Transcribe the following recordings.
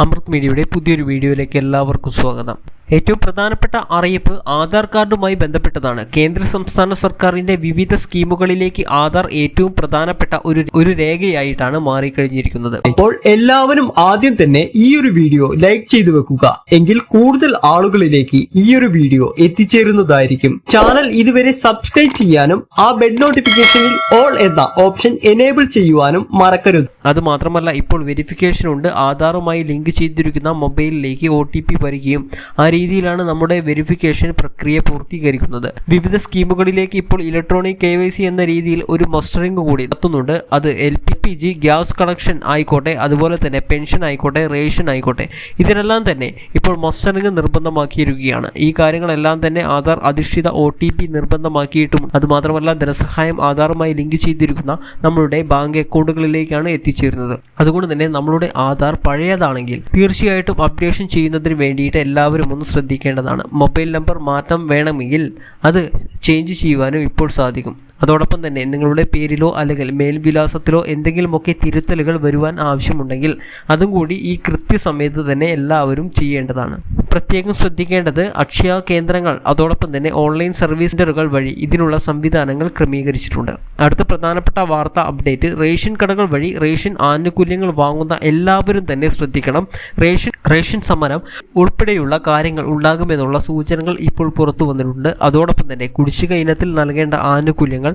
അമൃത് മീഡിയയുടെ പുതിയൊരു വീഡിയോയിലേക്ക് എല്ലാവർക്കും സ്വാഗതം. ഏറ്റവും പ്രധാനപ്പെട്ട അറിയിപ്പ് ആധാർ കാർഡുമായി ബന്ധപ്പെട്ടതാണ്. കേന്ദ്ര സംസ്ഥാന സർക്കാരിന്റെ വിവിധ സ്കീമുകളിലേക്ക് ആധാർ ഏറ്റവും പ്രധാനപ്പെട്ട ഒരു ഒരു രേഖയായിട്ടാണ് മാറിക്കഴിഞ്ഞിരിക്കുന്നത്. അപ്പോൾ എല്ലാവരും ആദ്യം തന്നെ ഈ ഒരു വീഡിയോ ലൈക്ക് ചെയ്തു വെക്കുക. എങ്കിൽ കൂടുതൽ ആളുകളിലേക്ക് ഈ ഒരു വീഡിയോ എത്തിച്ചേരുന്നതായിരിക്കും. ചാനൽ ഇതുവരെ സബ്സ്ക്രൈബ് ചെയ്യാനും ആ ബെഡ് നോട്ടിഫിക്കേഷനിൽ ഓൾ എന്ന ഓപ്ഷൻ എനേബിൾ ചെയ്യുവാനും മറക്കരുത്. അത് മാത്രമല്ല ഇപ്പോൾ വെരിഫിക്കേഷൻ ഉണ്ട്. ആധാറുമായി ലിങ്ക് ചെയ്തിരിക്കുന്ന മൊബൈലിലേക്ക് ഒ ടി പി വരികയും ആ രീതിയിലാണ് നമ്മുടെ വെരിഫിക്കേഷൻ പ്രക്രിയ പൂർത്തീകരിക്കുന്നത്. വിവിധ സ്കീമുകളിലേക്ക് ഇപ്പോൾ ഇലക്ട്രോണിക് കെ എന്ന രീതിയിൽ ഒരു മസ്റ്ററിംഗ് കൂടി നടത്തുന്നുണ്ട്. അത് L P P G gas connection ആയിക്കോട്ടെ അതുപോലെ തന്നെ പെൻഷൻ ആയിക്കോട്ടെ റേഷൻ ആയിക്കോട്ടെ ഇതിനെല്ലാം തന്നെ ഇപ്പോൾ മസ്റ്ററിംഗ് നിർബന്ധമാക്കിയിരിക്കുകയാണ്. ഈ കാര്യങ്ങളെല്ലാം തന്നെ ആധാർ അധിഷ്ഠിത ഒ ടി പി നിർബന്ധമാക്കിയിട്ടും അതുമാത്രമല്ല ധനസഹായം ആധാറുമായി ലിങ്ക് ചെയ്തിരിക്കുന്ന നമ്മളുടെ ബാങ്ക് അക്കൗണ്ടുകളിലേക്കാണ് എത്തിച്ചേരുന്നത്. അതുകൊണ്ട് തന്നെ നമ്മളുടെ ആധാർ പഴയതാണെങ്കിൽ തീർച്ചയായിട്ടും അപ്ഡേഷൻ ചെയ്യുന്നതിന് വേണ്ടിയിട്ട് എല്ലാവരും ഒന്ന് ശ്രദ്ധിക്കേണ്ടതാണ്. മൊബൈൽ നമ്പർ മാറ്റം വേണമെങ്കിൽ അത് ചേഞ്ച് ചെയ്യുവാനും ഇപ്പോൾ സാധിക്കും. അതോടൊപ്പം തന്നെ നിങ്ങളുടെ പേരിലോ അല്ലെങ്കിൽ മേൽവിലാസത്തിലോ എന്തെങ്കിലുമൊക്കെ തിരുത്തലുകൾ വരുവാൻ ആവശ്യമുണ്ടെങ്കിൽ അതും കൂടി ഈ കൃത്യസമയത്ത് തന്നെ എല്ലാവരും ചെയ്യേണ്ടതാണ്. പ്രത്യേകം ശ്രദ്ധിക്കേണ്ടത് അക്ഷയ കേന്ദ്രങ്ങൾ അതോടൊപ്പം തന്നെ ഓൺലൈൻ സർവീസ് സെന്ററുകൾ വഴി ഇതിനുള്ള സംവിധാനങ്ങൾ ക്രമീകരിച്ചിട്ടുണ്ട്. അടുത്ത പ്രധാനപ്പെട്ട വാർത്ത അപ്ഡേറ്റ് റേഷൻ കടകൾ വഴി റേഷൻ ആനുകൂല്യങ്ങൾ വാങ്ങുന്ന എല്ലാവരും തന്നെ ശ്രദ്ധിക്കണം. റേഷൻ റേഷൻ സമരം ഉൾപ്പെടെയുള്ള കാര്യങ്ങൾ ഉണ്ടാകുമെന്നുള്ള സൂചനകൾ ഇപ്പോൾ പുറത്തു വന്നിട്ടുണ്ട്. അതോടൊപ്പം തന്നെ കുടിശ്ശിക ഇനത്തിൽ നൽകേണ്ട ആനുകൂല്യങ്ങൾ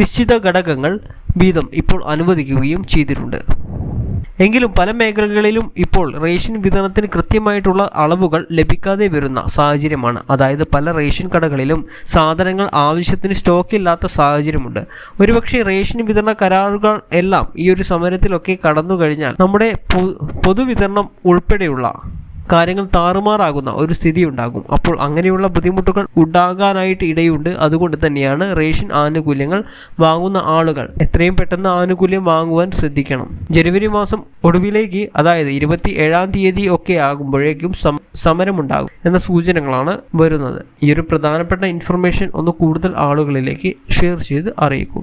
നിശ്ചിത ഘടകങ്ങൾ വീതം ഇപ്പോൾ അനുവദിക്കുകയും ചെയ്തിട്ടുണ്ട്. എങ്കിലും പല മേഖലകളിലും ഇപ്പോൾ റേഷൻ വിതരണത്തിന് കൃത്യമായിട്ടുള്ള അളവുകൾ ലഭിക്കാതെ വരുന്ന സാഹചര്യമാണ്. അതായത് പല റേഷൻ കടകളിലും സാധനങ്ങൾ ആവശ്യത്തിന് സ്റ്റോക്ക് ഇല്ലാത്ത സാഹചര്യമുണ്ട്. ഒരുപക്ഷെ റേഷൻ വിതരണ കരാറുകൾ എല്ലാം ഈ ഒരു സമരത്തിലൊക്കെ കടന്നു കഴിഞ്ഞാൽ നമ്മുടെ പൊതുവിതരണം ഉൾപ്പെടെയുള്ള കാര്യങ്ങൾ താറുമാറാകുന്ന ഒരു സ്ഥിതി ഉണ്ടാകും അപ്പോൾ അങ്ങനെയുള്ള ബുദ്ധിമുട്ടുകൾ ഉണ്ടാകാനായിട്ട് ഇടയുണ്ട്. അതുകൊണ്ട് തന്നെയാണ് റേഷൻ ആനുകൂല്യങ്ങൾ വാങ്ങുന്ന ആളുകൾ എത്രയും പെട്ടെന്ന് ആനുകൂല്യം വാങ്ങുവാൻ ശ്രദ്ധിക്കണം. ജനുവരി മാസം ഒടുവിലേക്ക് അതായത് ഇരുപത്തി ഏഴാം തീയതി ഒക്കെ ആകുമ്പോഴേക്കും സമരമുണ്ടാകും എന്ന സൂചനകളാണ് വരുന്നത്. ഈ ഒരു പ്രധാനപ്പെട്ട ഇൻഫർമേഷൻ ഒന്ന് കൂടുതൽ ആളുകളിലേക്ക് ഷെയർ ചെയ്ത് അറിയിക്കുക